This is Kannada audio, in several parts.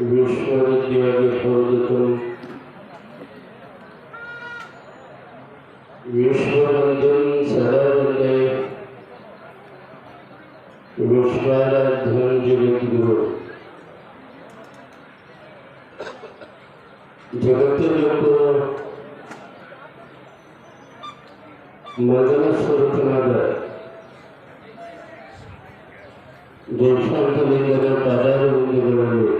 بشرك بحوضكم বিষ্ণুরঞ্জন সরোবরে পুরস্কারাধন জগৎগুরু জগৎযোগ্য মদন স্বরূপনাথ দেশান্তরীয় দাদার বন্ধুগুলো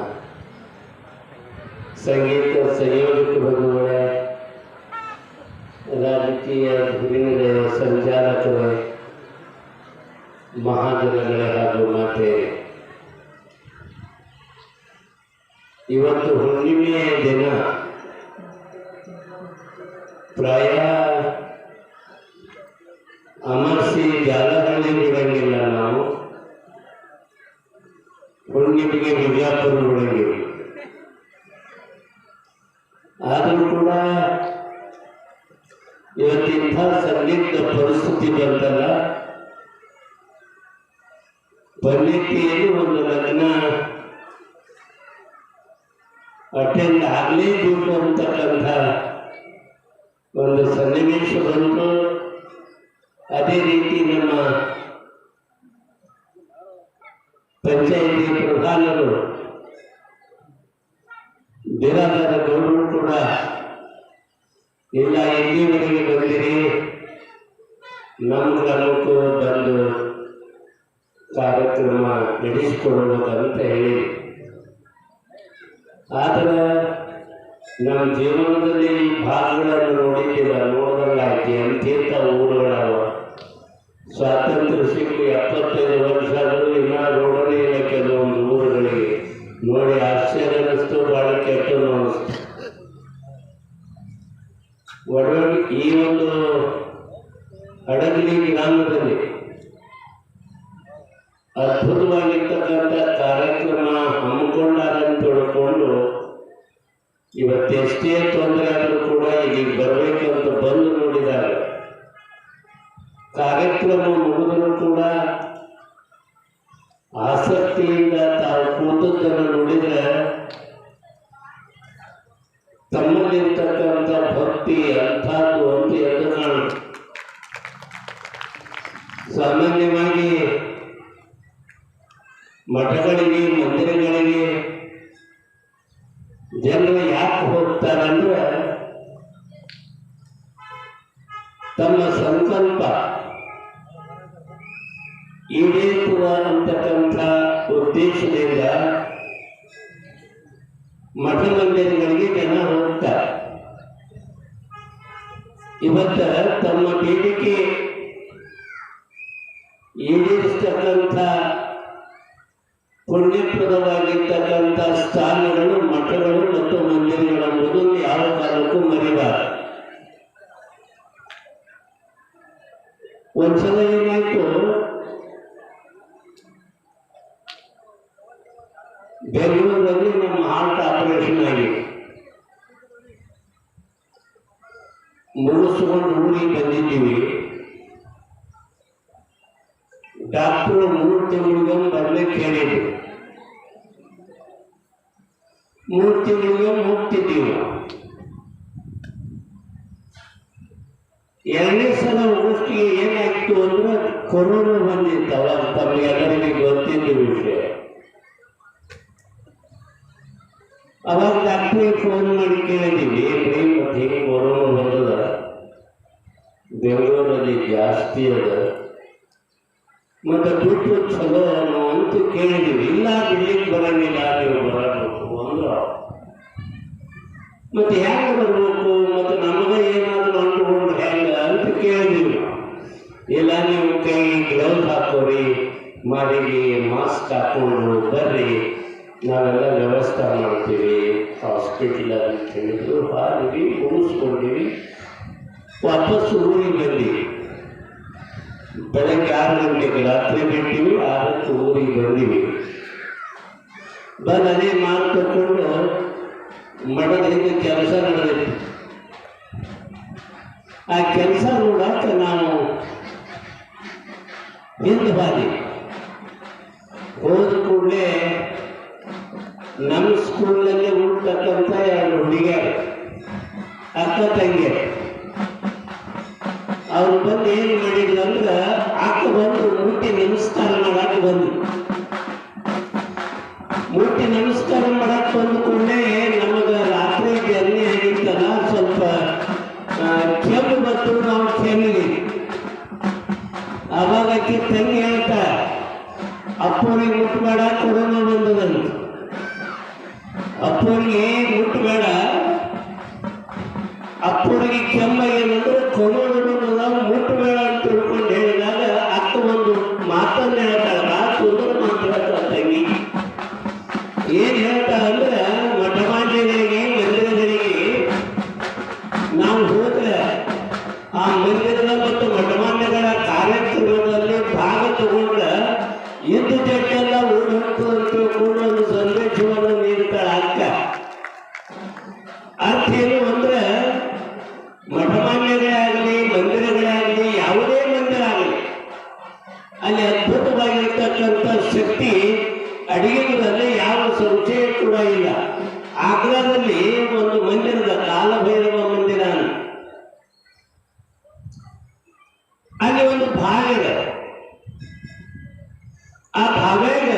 ಇಲ್ಲಿವರೆಗೆ ಬಂದಿರಿ ಬಂದು ಕಾರ್ಯಕ್ರಮ ನಡೆಸಿಕೊಳ್ಳುವುದಂತ ಹೇಳಿ. ಆದರೆ ನಮ್ಮ ಜೀವನದಲ್ಲಿ ಭಾಗಗಳನ್ನು ನೋಡಿದ್ದಿಲ್ಲ ನೋಡಿದಂಗಾಯ್ತು. ಎಂತೆಂಥ ಊರುಗಳವ. ಸ್ವಾತಂತ್ರ್ಯ ಸಿಕ್ಕಿ ಎಪ್ಪತ್ತೈದು ವರ್ಷ ಆದರೂ ಇನ್ನೂ ನೋಡಲೇ ಇಲ್ಲ ಕೆಲವೊಂದು ಊರುಗಳಿಗೆ. ನೋಡಿ ಆಶ್ಚರ್ಯ ಅನ್ನಿಸ್ತು ಭಾಳ ಕೆಟ್ಟ ಅನ್ನಿಸ್ತು ಒಡವೆ ಈ ಒಂದು ಹಡಗಲಿ ಗ್ರಾಮದಲ್ಲಿ ಅದ್ಭುತವಾಗಿರ್ತಕ್ಕಂಥ ಕಾರ್ಯಕ್ರಮ ಹಮ್ಮಿಕೊಂಡಾರಂತ ತಿಳ್ಕೊಂಡು ಇವತ್ತೆಷ್ಟೇ ತೊಂದರೆ ಆದರೂ ಕೂಡ ಬರಬೇಕು ಅಂತ ಬಂದು ನೋಡಿದಾಗ ಕಾರ್ಯಕ್ರಮ ಮುಗಿದರೂ ಕೂಡ ಆಸಕ್ತಿಯಿಂದ ತಾವು ಕೂತದ್ದನ್ನು ನೋಡಿದ್ರೆ ತಮ್ಮಲ್ಲಿರ್ತಕ್ಕಂಥ ಭಕ್ತಿ, ಅಂಥದ್ದು ಅಂತ ಎದ್ದು ಕಾಣುತ್ತೆ. ಸಾಮಾನ್ಯವಾಗಿ ಮಠಗಳಿಗೆ, ಮಂದಿರಗಳಿಗೆ, ಜನರು ಸಂಕಲ್ಪ. ಈಡೇರಿಸುವ ಅಂತಕ್ಕಂಥ ಉದ್ದೇಶದಿಂದ ಮಠ ಮಂದಿರಗಳಿಗೆ ಜನ ಹೋಗ್ತಾರೆ. ಇವತ್ತ ತಮ್ಮ ಬೇಡಿಕೆ ಈಡೇರಿಸ್ತಕ್ಕಂಥ ಪುಣ್ಯಪ್ರದವಾಗಿರ್ತಕ್ಕಂಥ ಸ್ಥಾನಗಳು, ಮಠಗಳು ಮತ್ತು ಮಂದಿರಗಳು ಎಂಬುದನ್ನು ಯಾವ ಕಾಲಕ್ಕೂ ಮರಿಬಾರದು ಒಂದ್ಸಲ ಏನಾಯ್ತು ಬೆಂಗಳೂರಲ್ಲಿ ನಮ್ಮ ಹಾರ್ಟ್ ಆಪರೇಷನ್ ಆಗಿದೆ. ಮುಗಿಸ್ಕೊಂಡು ಊರಿಗೆ ಬಂದಿದ್ದೀವಿ. ಡಾಕ್ಟರ್ ಮೂರು ತಿಂಗಳಿಗೆ ಬರ್ಲಿಕ್ಕೆ ಹೇಳಿದ್ರು. ಮೂರು ತಿಂಗಳಿಗೆ ಹೋಗ್ತಿದ್ದೀವಿ. ಎರಡನೇ ಸಲ ಹೋಗೋಷ್ಟಿಗೆ ಅಂದ್ರೆ ಕೊರೋನಾ ಬಂದಿತ್ತು ಅವಾಗ ತಮಗೆಲ್ಲರಿಗೆ ಗೊತ್ತಿದ್ದ ವಿಷಯ ಅವಾಗ ಡಾಕ್ಟ್ರಿಗೆ ಫೋನ್ ಮಾಡಿ ಕೇಳಿದ್ದೀವಿ ಏನ್ರಿ ಮತ್ತೆ ಹಿಂಗೆ ಕೊರೋನಾ ಬಂದದ ಬೆಂಗಳೂರಲ್ಲಿ ಜಾಸ್ತಿ ಅದ ಮತ್ತೆ ದುಡ್ಡು ಚಲೋ ಅನ್ನೋ ಅಂತ ಕೇಳಿದೀವಿ ಇಲ್ಲ ಬಿಡ್ಲಿಕ್ಕೆ ಬರಂಗಿಲ್ಲ ನೀವು ಬರಬೇಕು ಅಂದ್ರು ಮತ್ತೆ ಹೆಂಗೆ ಬರ್ಬೇಕು ಮತ್ತೆ ನಮಗೆ ಏನಾದ್ರು ಅಂಟ್ಕೊಂಡು ಹೆಂಗ ಅಂತ ಕೇಳಿದೀವಿ ಇಲ್ಲ ನೀವು ಕೈ ಗ್ಲೌಸ್ ಹಾಕೋರಿ ಮಾರಿಗೆ ಮಾಸ್ಕ್ ಹಾಕೊಂಡು ಬರ್ರಿ. ನಾವೆಲ್ಲ ವ್ಯವಸ್ಥೆ ಮಾಡ್ತೀವಿ. ಹಾಸ್ಪಿಟ್ಲ್ ಅಂತ ಹೇಳಿದ್ರು ಹಾಗೆ ಮುಗಿಸ್ಕೊಂಡಿವಿ. ವಾಪಸ್ ಊರಿಗೆ ಬಂದೀವಿ ಬೆಳಗ್ಗೆ ಆರು ಗಂಟೆಗೆ ರಾತ್ರಿ ಬಿಟ್ಟಿವಿ ಆರಕ್ಕೆ ಊರಿಗೆ ಬಂದಿವಿ. ಬಂದು ಅದೇ ಮಾತು ತಗೊಂಡು ಕೆಲಸ ನಡೆದಿತ್ತು. ಆ ಕೆಲಸ ನೋಡಕ್ಕೆ ನಾವು ಹಿಂದೆ ಬಾದಿ. ಹೋದ ಕೂಡಲೇ ನಮ್ಮ ಸ್ಕೂಲ್ನಲ್ಲಿ ಹುಡ್ತಕ್ಕಂಥ ಎರಡು ಹುಡುಗಿಯರು ಅಕ್ಕ ತಂಗಿ. ಏನ್ ಹೇಳ್ತಾಳೆ ಆ ಭಾವ್ಯಾಗ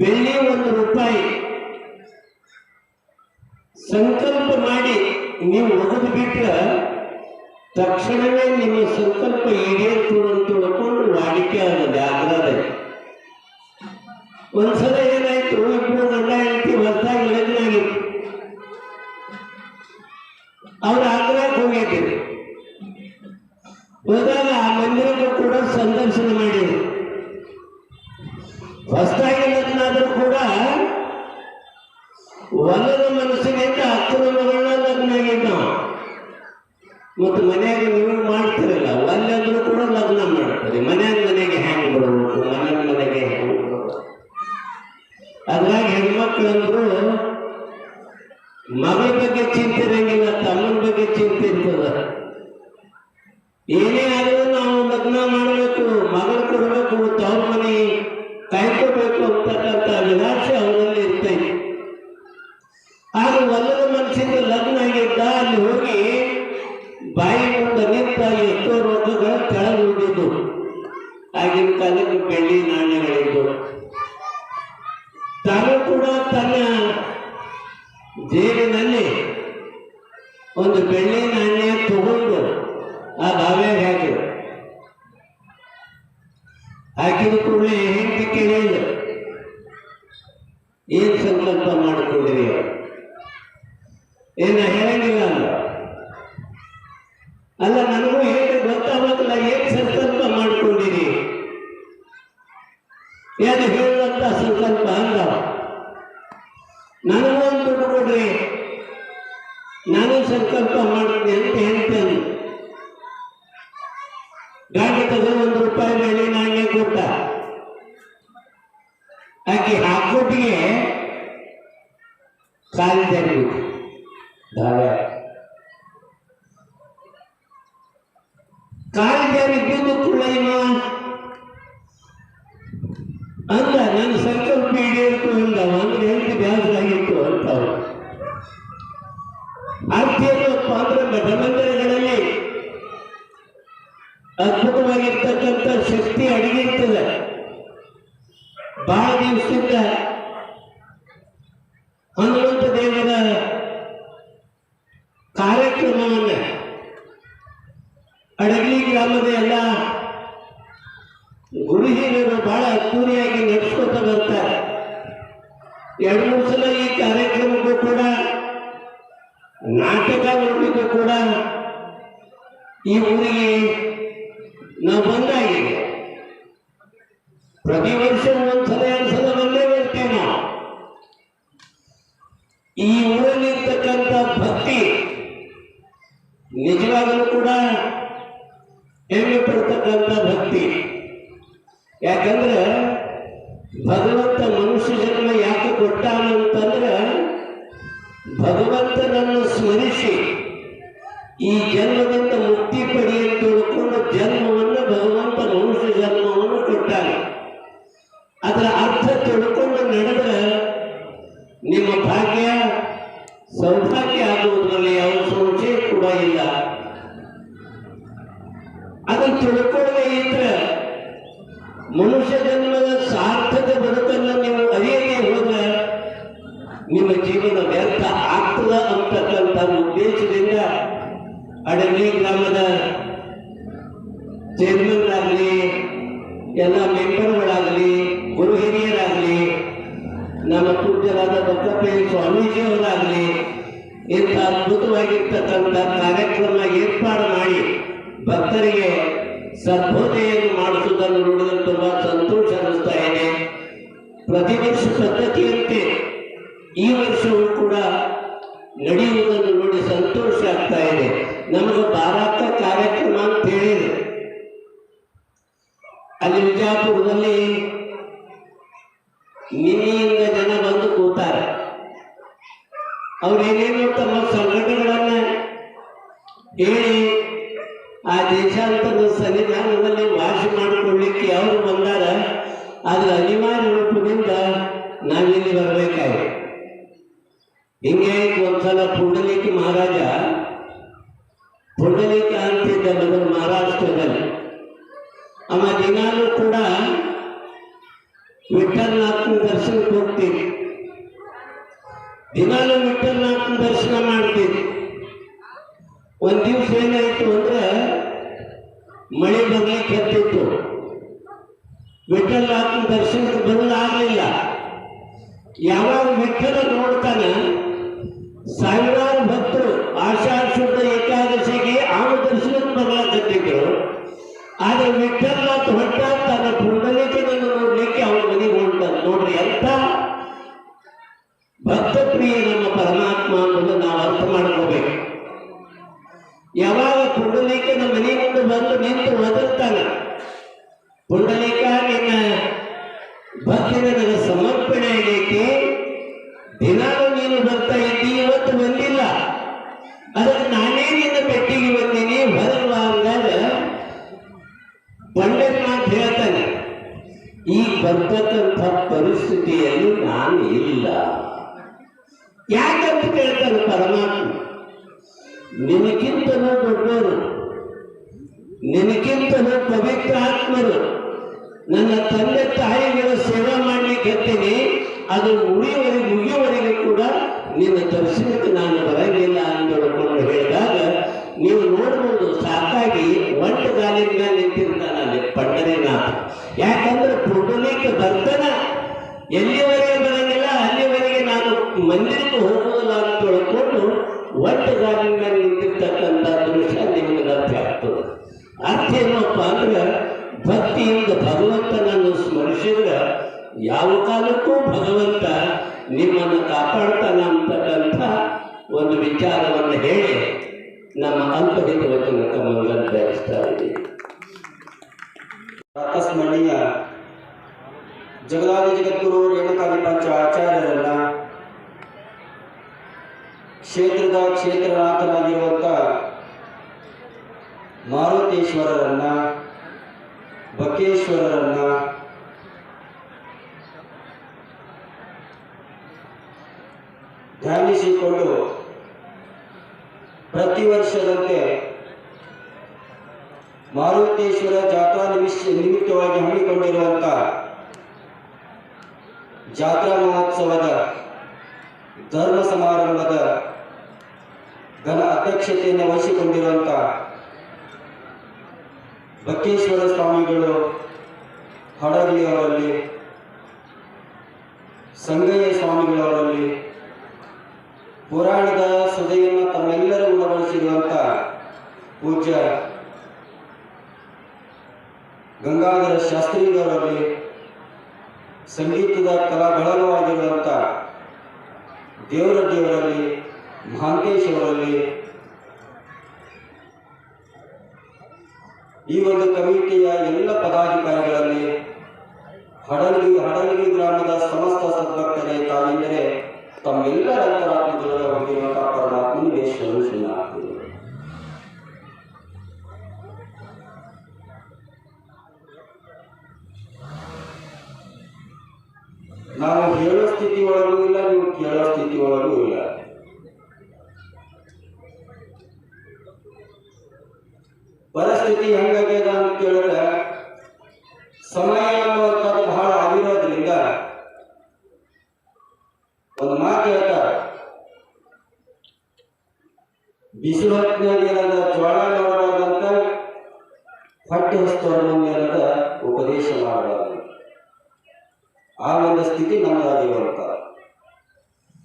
ಬೆಳ್ಳಿ ಒಂದು ರೂಪಾಯಿ ಸಂಕಲ್ಪ ಮಾಡಿ ನೀವು ಒಗದು ಬಿಟ್ರೆ ತಕ್ಷಣವೇ ನಿಮ್ಮ ಸಂಕಲ್ಪ ಈಡೇರ್ತು ಅಂತ ತಿಳ್ಕೊಂಡು ವಾಡಿಕೆ ಆಗಿದೆ ಆಗ್ರಾದಲ್ಲಿ ಒಂದ್ಸಲ ಮತ್ತು ಮನೆಯಾಗ ನೀವು ಮಾಡ್ತಿರಲ್ಲ, ಅಲ್ಲಾದ್ರೂ ಕೂಡ ಲಗ್ನ ಮಾಡ್ತಾರೆ. ಮನ್ಯಾಗ ಮನೆಗೆ ಹ್ಯಾಂಗ್ ಬರಬೇಕು ಮನೆ ಮನೆಗೆ ಅದ್ರಾಗ ಹೆಣ್ಮಕ್ಳಂದ್ರು ಮಗಳ ಬಗ್ಗೆ ಚಿಂತೆ ಇರಂಗಿಲ್ಲ, ತಮ್ಮನ ಬಗ್ಗೆ ಚಿಂತೆ ಇರ್ತದ. ಏನೇ ಆದರೂ ನಾವು ಲಗ್ನ ಮಾಡಬೇಕು, ಮಗಳು ಕೊಡಬೇಕು, ತವ್ರ ಮನೆ ಕಾಯ್ಕೋಬೇಕು ಅಂತಕ್ಕಂಥ ನಿರಾಶೆ ಅವರಲ್ಲಿ ಬಾಯಿ ಮುಂದೆ ನಿಂತ ರೋಗಗಳು ಕೆಳಗೆ ಉಳಿದು ಆಗಿನ ಕಾಲಕ್ಕೆ ಬೆಳ್ಳಿ ನಾಣ್ಯಗಳಿದ್ದು. ತಾನು ಕೂಡ ತನ್ನ ಜೇಬಿನಲ್ಲಿ ಒಂದು ಬೆಳ್ಳಿ ನಾಣ್ಯ ತಗೊಂಡು ಆ ಬಾವೆ ಹಾಕಿದ್ರು ಹಾಕಿದ ಕೂಡಲೇ ಹೆಂಡತಿ ಕೇಳಿಲ್ಲ ಏನ್ ಸಂಕಲ್ಪ ಮಾಡಿಕೊಂಡಿರಿ ಏನ की दिए हैं सारी ज़रूरी धारा ಗುರು ಬಹಳ ಅದ್ದೂರಿಯಾಗಿ ನಡೆಸ್ಕೊತ ಬರ್ತಾರೆ. ಎರಡು ಮೂರು ಸಲ ಈ ಕಾರ್ಯಕ್ರಮಕ್ಕೂ ಕೂಡ, ನಾಟಕ ನೋಡ್ಲಿಕ್ಕೂ ಕೂಡ ಈ ಊರಿಗೆ ಇಂಥ ಅದ್ಭುತವಾಗಿರ್ತಕ್ಕಂಥ ಕಾರ್ಯಕ್ರಮ ಏರ್ಪಾಡು ಮಾಡಿ ಭಕ್ತರಿಗೆ ಸದ್ಬೋಧೆಯನ್ನು ಮಾಡಿಸುವುದನ್ನು ನೋಡಿದರೆ ತುಂಬಾ ಸಂತೋಷ ಅನ್ನಿಸ್ತಾ ಇದೆ. ಪ್ರತಿ ವರ್ಷ ಪದ್ಧತಿಯಂತೆ ಈ ವರ್ಷವೂ ಕೂಡ ನಡೆಯುವುದನ್ನು ನೋಡಿ ಸಂತೋಷ ಆಗ್ತಾ ಇದೆ. ನಮಗೆ ಭಾರತ ಕಾರ್ಯಕ್ರಮ ಅಂತ ಹೇಳಿದ್ರು. ಅಲ್ಲಿ ವಿಜಯಪುರದಲ್ಲಿ ನಿನ್ನೆಯಿಂದ ಜನ ಬಂದು ಕೂತಾರೆ ಅವ್ರೇನೇನು ತಮ್ಮ ಸಂಘಟನೆಗಳನ್ನ ಹೇಳಿ ಆ ದೇಶಾಂತರದ ಸನ್ನಿಧಾನದಲ್ಲಿ ವಾಸ ಮಾಡಿಕೊಳ್ಳಿಕ್ಕೆ ಅವರು ಬಂದಾರ. ಅದ್ರ ಅನಿವಾರ್ಯ ರೂಪದಿಂದ ನಾವಿಲ್ಲಿ ಬರಬೇಕಾಗಿದೆ ಹಿಂಗೆ ಒಂದ್ಸಲ ಪುಂಡಲೀಕಿ ಮಹಾರಾಜ. ಪುಂಡಲಿಕ ಅಂತಿದ್ದ ಮೊದಲು ಮಹಾರಾಷ್ಟ್ರದಲ್ಲಿ. ಅವ ಕೂಡ ವಿಠಲ್ನಾಥನ ದರ್ಶನಕ್ಕೆ ಹೋಗ್ತೀವಿ ದಿನಾಲೂ ವಿಠಲ್ನಾಥನ ದರ್ಶನ ಮಾಡ್ತೀವಿ ಒಂದ್ ದಿವ್ಸ ಏನಾಯ್ತು ಅಂದ್ರೆ ಮಳೆ ಬರ್ಲಿಕ್ಕೆ ಹತ್ತಿತ್ತು ವಿಠಲ್ನಾಥನ ದರ್ಶನಕ್ಕೆ ಬದಲಾಗಲಿಲ್ಲ ಯಾವಾಗ ವಿಠಲ ನೋಡ್ತಾನೆ ಸಾವಿರಾರು ಭಕ್ತರು ಆಷಾಢ ಏಕಾದಶಿಗೆ ಆಮ ದರ್ಶನಕ್ಕೆ ಬರ್ಲಾಕತ್ತಿದ್ರು. ಆದ್ರೆ ವಿಠಲ್ನಾಥ್ ಹೊಟ್ಟ ನಿನಗಿಂತಲೂ ಪವಿತ್ರ ಆತ್ಮರು. ನನ್ನ ತಂದೆ ತಾಯಿಗಳ ಸೇವೆ ಮಾಡ್ಲಿಕ್ಕೆ ಹತ್ತೀನಿ ಅದು ಮುಗಿಯುವರೆಗೆ ಕೂಡ ನಿನ್ನ ದರ್ಶನಕ್ಕೆ ನಾನು ಬರಲಿಲ್ಲ ಅಂತ ವಿಚಾರವನ್ನು ಹೇಳಿ ನಮ್ಮ ಅಲ್ಪಹಿತ ವಚನ ಮಂಗಲ ಧರಿಸ್ತಾ ಇದ್ದೀವಿ. ಆಕಸ್ಮರಣೀಯ ಜಗದಾದಿ ಜಗದ್ಗುರು ರೇಣುಕಾದಿ ಪಂಚ ಆಚಾರ್ಯರನ್ನ ಕ್ಷೇತ್ರದ ಕ್ಷೇತ್ರನಾಥನಾಗಿರುವಂಥ ಮಾರುತೇಶ್ವರರನ್ನ, ಬಕೇಶ್ವರರನ್ನ, ಧ್ಯಾನಿಸಿಕೊಂಡು ಪ್ರತಿ ವರ್ಷದಂತೆ ಮಾರುತೇಶ್ವರ ಜಾತ್ರಾ ನಿಮಿಷ ನಿಮಿತ್ತವಾಗಿ ಹಮ್ಮಿಕೊಂಡಿರುವಂಥ ಜಾತ್ರಾ ಮಹೋತ್ಸವದ ಧರ್ಮ ಸಮಾರಂಭದ ಘನ ಅಧ್ಯಕ್ಷತೆಯನ್ನು ವಹಿಸಿಕೊಂಡಿರುವಂಥ ಬಕ್ಕೇಶ್ವರ ಸ್ವಾಮಿಗಳು ಹಡಗಿಯವರಲ್ಲಿ, ಸಂಗಯ್ಯ ಸ್ವಾಮಿಗಳವರಲ್ಲಿ ಪುರಾಣದ ಸುದೆಯನ್ನು ತಮ್ಮೆಲ್ಲರೂ ಉಣಬಡಿಸಿರುವಂಥ ಪೂಜ್ಯ ಗಂಗಾಧರ ಶಾಸ್ತ್ರಿಯವರಲ್ಲಿ ಸಂಗೀತದ ಕಲಾ ಬಳಗವಾಗಿರುವಂಥ ದೇವರಡ್ಡಿಯವರಲ್ಲಿ ಮಹಾಂತೇಶ್ ಅವರಲ್ಲಿ ಈ ಒಂದು ಕಮಿಟಿಯ ಎಲ್ಲ ಪದಾಧಿಕಾರಿಗಳಲ್ಲಿ ಹಡಲಿ ಹಡಲಿ ಗ್ರಾಮದ ಸಮಸ್ತ ಸದ್ಭಕ್ತರೇ ತಾವೆಂದರೆ ತಮ್ಮೆಲ್ಲರ ಅಂತರಾತ್ಮಗಳ ಹೋಗಿರುವಂತಹ ಪರಮಾತ್ಮನಿಗೆ ಶರಣಾಗ್ತಿದೆ ನಾವು ಹೇಳೋ ಸ್ಥಿತಿ ಒಳಗೂ ಇಲ್ಲ ನೀವು ಕೇಳೋ ಸ್ಥಿತಿ ಒಳಗೂ ಇಲ್ಲ ಪರಿಸ್ಥಿತಿ ಹೆಂಗಾಗ್ಯದ ಅಂತ ಕೇಳಿದ್ರೆ ಸಮಯ ಅನ್ನುವಂಥದ್ದು ಬಹಳ ಆಗಿರೋದ್ರಿಂದ ಒಂದು ಮಾತು ಹೇಳ್ತಾರೆ ಬಿಸಿಲು ಹೊತ್ತಿನಾಗ ಏನದ ಜ್ವಾಳ ನೋಡಬಾರ್ದಂತ ಹೊಸ್ತವ್ರ ಮುಂದೆ ಉಪದೇಶ ಮಾಡಬಾರ್ದು ಆ ಒಂದು ಸ್ಥಿತಿ ನಮ್ಮದಾಗಿರುವಂತ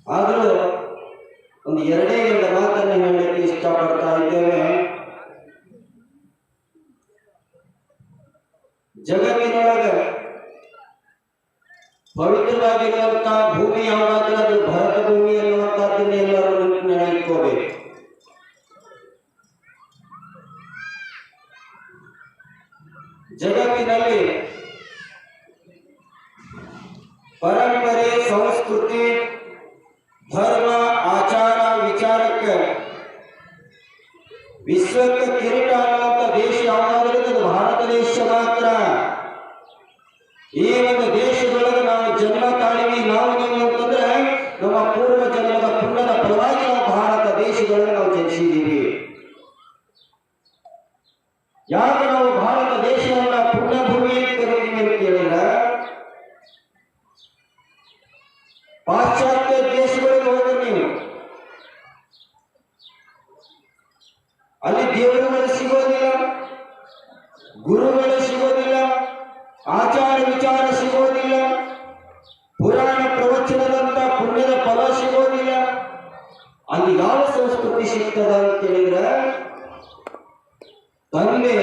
ಆದರೂ ಒಂದು ಎರಡೇ ಎರಡು ಮಾತನ್ನು ಹೇಳಲಿಕ್ಕೆ ಇಷ್ಟಪಡ್ತಾ ಇದ್ದೇವೆ ಜಗತ್ತಿನೊಳಗೆ ಪವಿತ್ರವಾಗಿರುವಂತಹ ಭೂಮಿ ಯಾವುದಾದ್ರೂ ಅದು ಭರತ ಭೂಮಿ ಅನ್ನುವಂಥದ್ದನ್ನ ಎಲ್ಲರೂ ನೆನಪಿನಲ್ಲಿ ಇಟ್ಕೋಬೇಕು ಜಗತ್ತಿನಲ್ಲಿ ಪರಂಪರೆ ಸಂಸ್ಕೃತಿ ಧರ್ಮ ಆಚಾರ ವಿಚಾರಕ್ಕೆ ವಿಶ್ವಕ್ಕೆ ಕಿರೀಟ ಆಗುವಂತ ದೇಶ ಯಾವುದಾದ್ರೂ ಭಾರತ ದೇಶ ಮಾತ್ರ. ಈ ಒಂದು ಅಲ್ಲಿ ಯಾವ ಸಂಸ್ಕೃತಿ ಸಿಗ್ತದ ಅಂತ ಹೇಳಿದ್ರೆ ತಂದೆ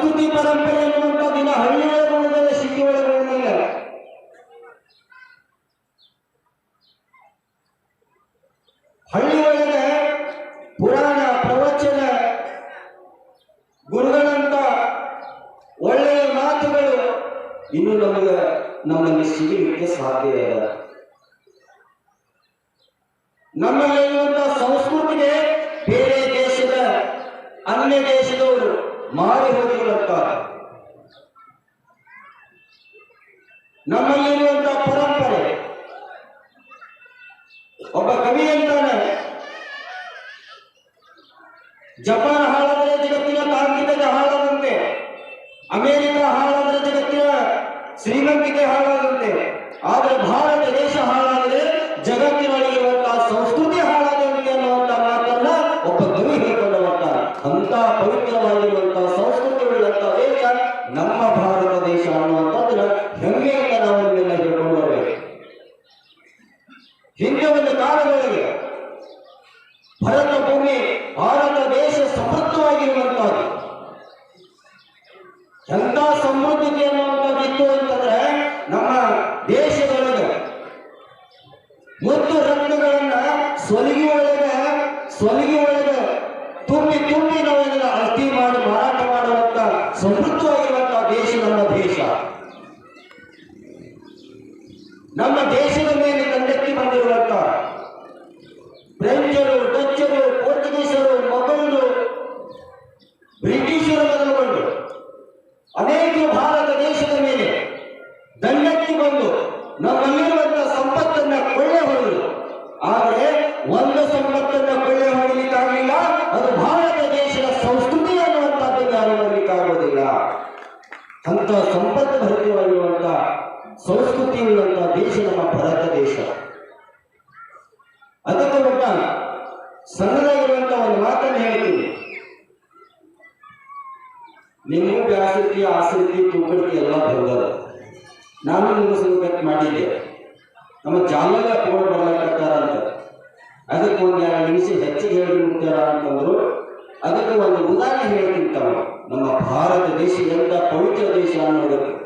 ಸಂಸ್ಕೃತಿ ಪರಂಪರೆ ಎನ್ನುವಂತ ದಿನ ಹಳ್ಳಿಯ ಉಳಿದರೆ ಸಿಟಿ ಒಳಗೆ ಉಳಿದಿಲ್ಲ ಹಳ್ಳಿ ಒಳಗೆ ಪುರಾಣ, ಪ್ರವಚನ, ಗುರುಗಳಂತ ಒಳ್ಳೆಯ ಮಾತುಗಳು ಇನ್ನು ನಮಗೆ ನಮ್ಮಲ್ಲಿ ಸಿಗಲಿಕ್ಕೆ ಸಾಧ್ಯ ಇಲ್ಲ. ನಮ್ಮಲ್ಲಿರುವಂತಹ ಸಂಸ್ಕೃತಿಗೆ ಬೇರೆ ದೇಶದ ಅನ್ಯ ದೇಶದವರು ಮಾರಿ ಹೋಗಿರುತ್ತಾರೆ ನಮ್ಮಲ್ಲಿರುವಂತಹ ಪರಂಪರೆ ಒಬ್ಬ ಕವಿ ಅಂತಾನೆ ಜಪಾನ್ ಹಾಳಾದರೆ ಜಗತ್ತಿನ ತಾಂತ್ರಿಕತೆ ಹಾಳಾದಂತೆ, ಅಮೆರಿಕ ಹಾಳಾದರೆ ಜಗತ್ತಿನ ಶ್ರೀಮಂತಿಕೆ ಹಾಳಾದಂತೆ, ಆದರೆ ಭಾರತ ದೇಶ ಹಾಳಾದರೆ ಜಗತ್ತಿನೊಳಗಿರುವಂತಹ ಸಂಸ್ಕೃತಿ ಹಾಳಾದಂತೆ ಅನ್ನುವಂತ ಮಾತನ್ನ ಒಬ್ಬ ಕವಿ ಹೇಳಿಕೊಂಡವಂತ ಅಂತ ಪವಿತ್ರವಾಗಿರುವಂತಹ ಸಂಸ್ಕೃತಿ ಉಳ್ಳಂತಹ ದೇಶ ನಮ್ಮ ಭಾರತ ದೇಶ ಅನ್ನುವಂಥದ್ದನ್ನ ಹೆಮ್ಮೆಯಿಂದ ನಾವು ಇದನ್ನೆಲ್ಲ ಹೇಳ್ಕೊಂಡು ಬರಬೇಕು ಹಿಂದೆ ಒಂದು ಕಾಲಗಳಿಗೆ ಭರತ ಭೂಮಿ ಭಾರತ ದೇಶ ಸಮೃದ್ಧವಾಗಿರುವಂತಹದ್ದು ಎಂತ ಸಮೃದ್ಧತೆ ಅನ್ನುವಂಥದ್ದು ಇತ್ತು ಅಂತಂದ್ರೆ ನಮ್ಮ ದೇಶದೊಳಗೆ ಮುತ್ತು ರತ್ನಗಳನ್ನ ಸ್ವಲಿಗೆ ಒಳಗೆ ಸ್ವಲಿಗೆ ಒಳಗೆ ಸಂಸ್ಕೃತಿ ಉಳ್ಳಂತಹ ದೇಶ ನಮ್ಮ ಭಾರತ ದೇಶ. ಅದಕ್ಕೆ ಒಬ್ಬ ಸಣ್ಣದಾಗಿರುವಂತ ಒಂದು ಮಾತನ್ನು ಹೇಳ್ತೀನಿ. ನಿಮ್ಮ ಬ್ಯಾಸಕ್ತಿ ಆಸಕ್ತಿ ತೂಕಡಿಕೆ ಎಲ್ಲ ಬಂದದ. ನಾನು ನಿಮ್ಮ ಸಂಗತಿ ಮಾಡಿದ್ದೆ ನಮ್ಮ ಜಾಲಗ ತಗೊಂಡು ಬರಲಾಗ್ತಾರ ಅಂತ. ಅದಕ್ಕೆ ಒಂದು ಎರಡು ನಿಮಿಷ ಹೆಚ್ಚಿಗೆ ಹೇಳಿ ಮುಟ್ಟಾರ ಅಂತಂದ್ರು. ಅದಕ್ಕೆ ಒಂದು ಉದಾಹರಣೆ ಹೇಳ್ತೀನಿ ತಮ್ಮ. ನಮ್ಮ ಭಾರತ ದೇಶ ಎಂತ ಪವಿತ್ರ ದೇಶ ಅನ್ನೋದಕ್ಕೆ.